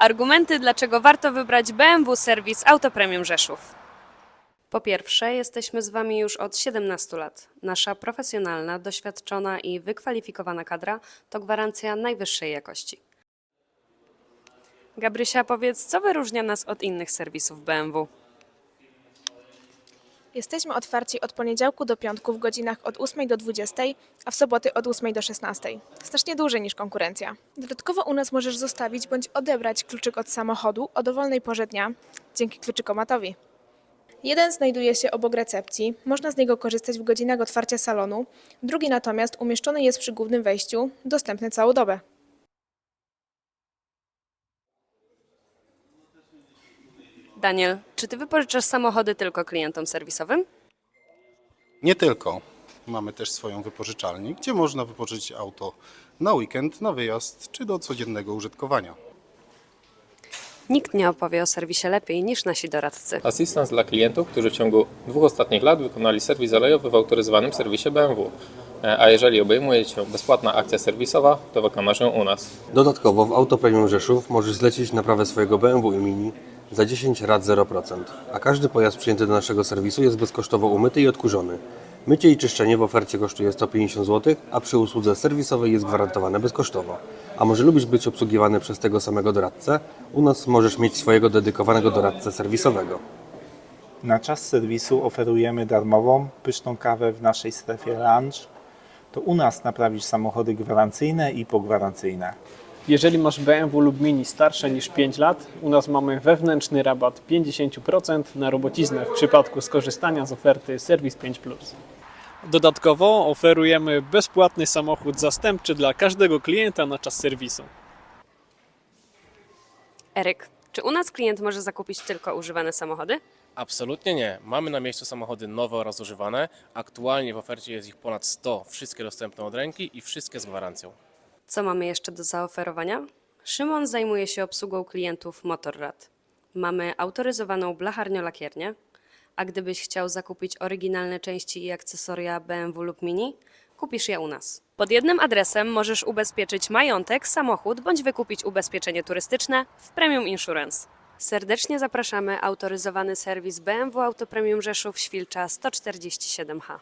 Argumenty, dlaczego warto wybrać BMW Serwis Auto Premium Rzeszów. Po pierwsze, jesteśmy z Wami już od 17 lat. Nasza profesjonalna, doświadczona i wykwalifikowana kadra to gwarancja najwyższej jakości. Gabrysia, powiedz, co wyróżnia nas od innych serwisów BMW? Jesteśmy otwarci od poniedziałku do piątku w godzinach od 8 do 20, a w soboty od 8 do 16. Znacznie dłużej niż konkurencja. Dodatkowo u nas możesz zostawić bądź odebrać kluczyk od samochodu o dowolnej porze dnia dzięki kluczykomatowi. Jeden znajduje się obok recepcji, można z niego korzystać w godzinach otwarcia salonu, drugi natomiast umieszczony jest przy głównym wejściu, dostępny całą dobę. Daniel, czy Ty wypożyczasz samochody tylko klientom serwisowym? Nie tylko. Mamy też swoją wypożyczalnię, gdzie można wypożyczyć auto na weekend, na wyjazd czy do codziennego użytkowania. Nikt nie opowie o serwisie lepiej niż nasi doradcy. Asystans dla klientów, którzy w ciągu dwóch ostatnich lat wykonali serwis olejowy w autoryzowanym serwisie BMW. E, A jeżeli obejmuje Cię bezpłatna akcja serwisowa, to wykonasz ją u nas. Dodatkowo w Auto Premium Rzeszów możesz zlecić naprawę swojego BMW i Mini za 10 rat 0%, a każdy pojazd przyjęty do naszego serwisu jest bezkosztowo umyty i odkurzony. Mycie i czyszczenie w ofercie kosztuje 150 zł, a przy usłudze serwisowej jest gwarantowane bezkosztowo. A może lubisz być obsługiwany przez tego samego doradcę? U nas możesz mieć swojego dedykowanego doradcę serwisowego. Na czas serwisu oferujemy darmową, pyszną kawę w naszej strefie lunch. To u nas naprawisz samochody gwarancyjne i pogwarancyjne. Jeżeli masz BMW lub Mini starsze niż 5 lat, u nas mamy wewnętrzny rabat 50% na robociznę w przypadku skorzystania z oferty Serwis 5. Dodatkowo oferujemy bezpłatny samochód zastępczy dla każdego klienta na czas serwisu. Eryk, czy u nas klient może zakupić tylko używane samochody? Absolutnie nie. Mamy na miejscu samochody nowe oraz używane. Aktualnie w ofercie jest ich ponad 100, wszystkie dostępne od ręki i wszystkie z gwarancją. Co mamy jeszcze do zaoferowania? Szymon zajmuje się obsługą klientów Motorrad. Mamy autoryzowaną blacharnię-lakiernię, a gdybyś chciał zakupić oryginalne części i akcesoria BMW lub Mini, kupisz je u nas. Pod jednym adresem możesz ubezpieczyć majątek, samochód bądź wykupić ubezpieczenie turystyczne w Premium Insurance. Serdecznie zapraszamy autoryzowany serwis BMW Auto Premium Rzeszów Świlcza 147H.